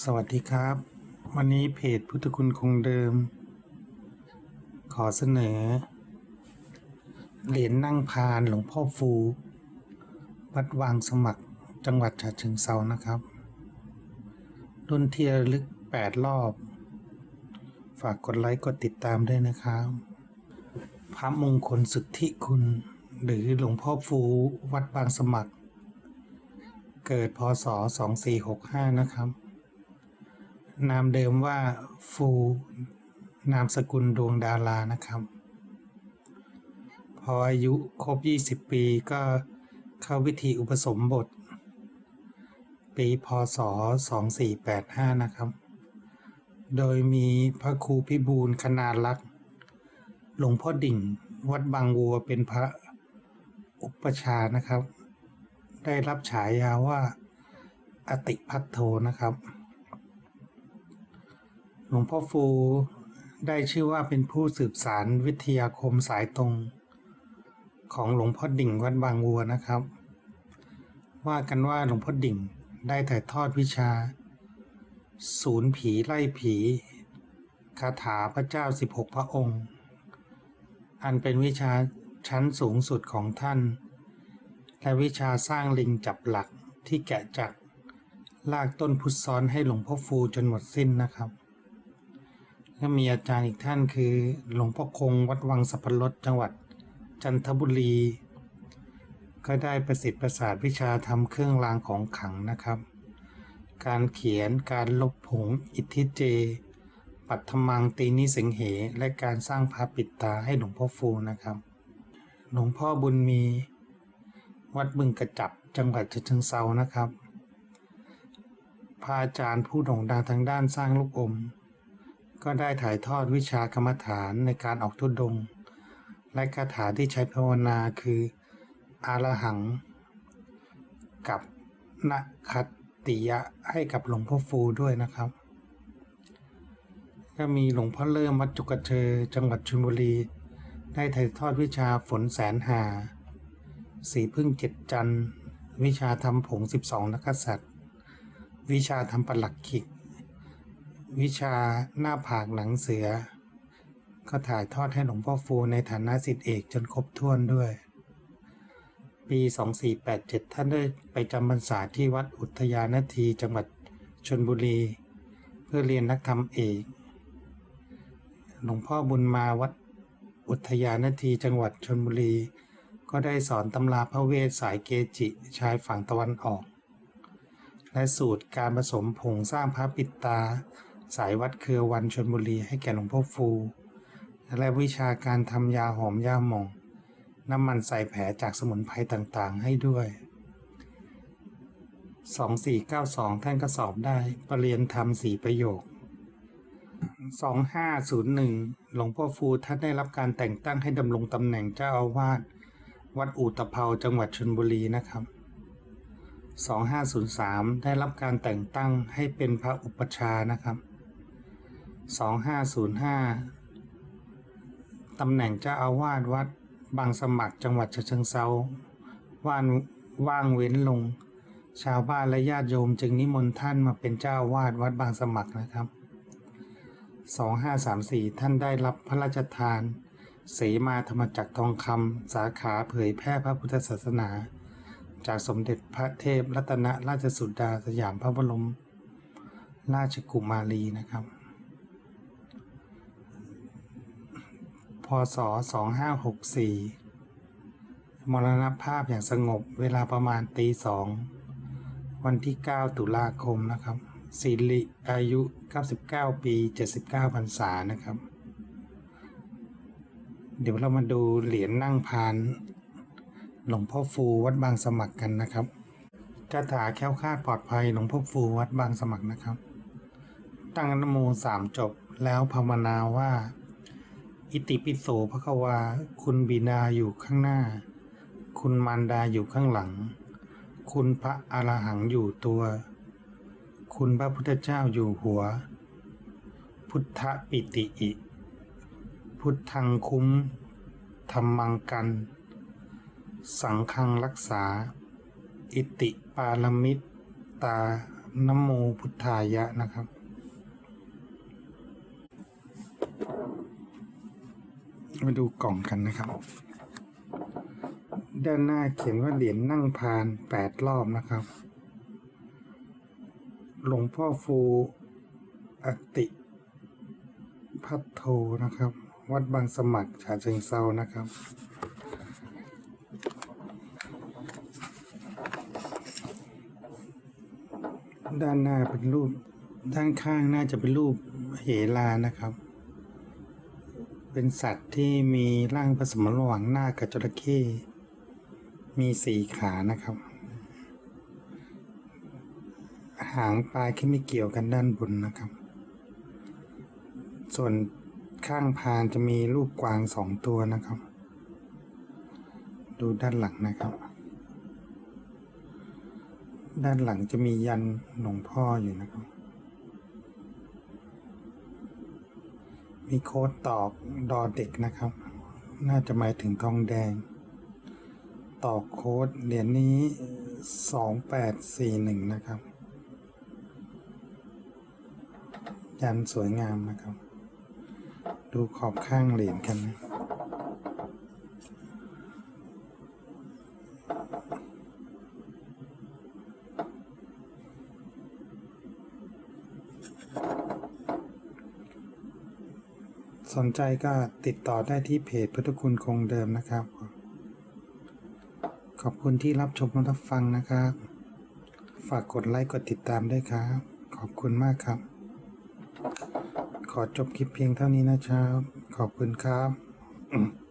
สวัสดีครับ วันนี้เพจพุทธคุณคงเดิม ขอเสนอ เหรียญนั่งพานหลวงพ่อฟู วัดวางสมัครจังหวัดฉะเชิงเซานะครับรุ่นที่ระลึก 8 รอบ ฝากกดไลค์ กดติดตามด้วยนะครับพระมงคลสุทธิคุณ หรือหลวงพ่อฟูวัดบางสมัคร เกิดพศ 2465 นะครับ นามเดิมว่าฟูนามสกุลดวงดารานะครับ พออายุครบ 20 ปีก็เข้าวิธีอุปสมบท ปีพศ 2485 นะครับ โดยมีพระครูพิบูลคณาลักษ์หลวงพ่อดิ่ง วัดบางวัวเป็นพระอุปชานะครับ ได้รับฉายาว่า อติพัทโทนะครับ หลวงพ่อฟูได้ชื่อว่าเป็นผู้สืบสารวิทยาคมสายตรง ของหลวงพ่อดิ่งวัดบางวัวนะครับ ว่ากันว่าหลวงพ่อดิ่งได้ถ่ายทอดวิชา ศูนย์ผีไล่ผีคาถาพระเจ้า 16 พระองค์ อันเป็นวิชาชั้นสูงสุดของท่าน และวิชาสร้างลิงจับหลักที่แกะจากลากต้นพุทธซ้อนให้หลวงพ่อฟูจนหมดสิ้นนะครับ และมีอาจารย์อีกท่านคือ หลวงพ่อคงวัดวังสัพพรสจังหวัดจันทบุรี ก็ได้ประสิทธิ์ประสาทวิชาทำเครื่องรางของขังนะครับ การเขียนการลบผงอิทธิเจ ปัทมังตีนิสิงเห และการสร้างพระปิดตาให้หลวงพ่อฟูนะครับ หลวงพ่อบุญมี วัดบึงกระจับจังหวัดฉะเชิงเซานะครับพระอาจารย์ผู้โด่งดังทางด้านสร้างลูกอม ก็ได้ถ่ายทอดวิชากรรมฐานในการออกทุดง และคาถาที่ใช้ภาวนาคือ อาระหัง กับนคติยะให้กับหลวงพ่อฟูด้วยนะครับ ก็มีหลวงพ่อเริ่มวัดจุกเชอจังหวัดชลบุรี ได้ถ่ายทอดวิชาฝนแสนหา สีพึ่งเจ็ดจันวิชาทำผงสิบสองนักษัตริย์ วิชาทำปลักขิก วิชาหน้าผากหนังเสือ ก็ถ่ายทอดให้หลวงพ่อฟูในฐานะสิทธิเอกจนครบถ้วนด้วย ปี 2487 ท่านได้ไปจำพรรษาที่วัดอุทยานาทีจังหวัดชนบุรี เพื่อเรียนนักธรรมเอก หลวงพ่อบุญมาวัดอุทยานาทีจังหวัดชนบุรี ก็ได้สอนตำราพระเวทสายเกจิชายฝั่งตะวันออก และสูตรการผสมผงสร้างพระปิตา สายวัดเครือวันชนบุรีให้แก่หลวงพ่อฟู และวิชาการทำยาหอมยาหม่อง น้ำมันใส่แผลจากสมุนไพรต่างๆ ให้ด้วย 2492 ท่านก็สอบได้ปรรียนธรรมสี่ประโยค 2501 หลวงพ่อฟูท่านได้รับการแต่งตั้งให้ดำรงตำแหน่งเจ้าอาวาสวัดอู่ตะเภาจังหวัดชลบุรีนะครับ2503 ได้รับการแต่งตั้งให้เป็นพระอุปชานะครับ 2505 ตำแหน่งเจ้าอาวาสวัดบางสมัครจังหวัดฉะเชิงเซาว่านว่างเว้นลง ชาวบ้านและญาติโยมจึงนิมนต์ท่านมาเป็นเจ้าอาวาสวัดบางสมัครนะครับ 2534 ท่านได้รับพระราชทาน เสมาธรรมจักรทองคำสาขาเผยแพร่พระพุทธศาสนา จากสมเด็จพระเทพรัตนราชสุดาสยามพระบรมราชกุมารีนะครับ พศ 2564 มรณภาพอย่างสงบเวลาประมาณตีสองวันที่ 9 ตุลาคมนะครับสิริอายุ 99 ปี 79พรรษานะครับ เดี๋ยวเรามาดูเหรียญนั่งพาน หลวงพ่อฟูวัดบางสมัครกันนะครับคาถาแค้วคาดปลอดภัยหลวงพ่อฟูวัดบางสมัครนะครับ ตั้งนโมสามจบแล้วภาวนาว่า อิติปิโสพระควา คุณบิดาอยู่ข้างหน้า คุณมารดาอยู่ข้างหลัง คุณพระอรหังอยู่ตัว คุณพระพุทธเจ้าอยู่หัว พุทธปิติอิ พุทธังคุ้มธรรมังกัน สังฆังรักษา อิติปาลมิตตานโมพุทธายะนะครับ มาดูกล่องกันนะครับ ด้านหน้าเขียนว่าเหรียญนั่งพานแปดรอบนะครับ หลวงพ่อฟูอติพัทโทนะครับ วัดบางสมัครฉะเชิงเซานะครับ ด้านหน้าเป็นรูป ด้านข้างน่าจะเป็นรูปเหลานะครับ เป็นสัตว์ที่มีร่างผสมระหว่างหน้ากับจระเข้มีสี่ขานะครับ หางปลายที่ไม่เกี่ยวกันด้านบนนะครับ ส่วนข้างพานจะมีรูปกวางสองตัวนะครับ ดูด้านหลังนะครับ ด้านหลังจะมียันหลวงพ่ออยู่นะครับ มีโค้ดตอกดอเด็กนะครับ น่าจะหมายถึงทองแดง ตอกโค้ดเหรียญนี้สองแปดสี่หนึ่งนะครับ ยันสวยงามนะครับ ดูขอบข้างเหรียญกันนะ สนใจก็ติดต่อได้ที่เพจพุทธคุณคงเดิมนะครับ ขอบคุณที่รับชมและรับฟังนะครับ ฝากกดไลค์กดติดตามด้วยครับ ขอบคุณมากครับ ขอจบคลิปเพียงเท่านี้นะครับ ขอบคุณครับ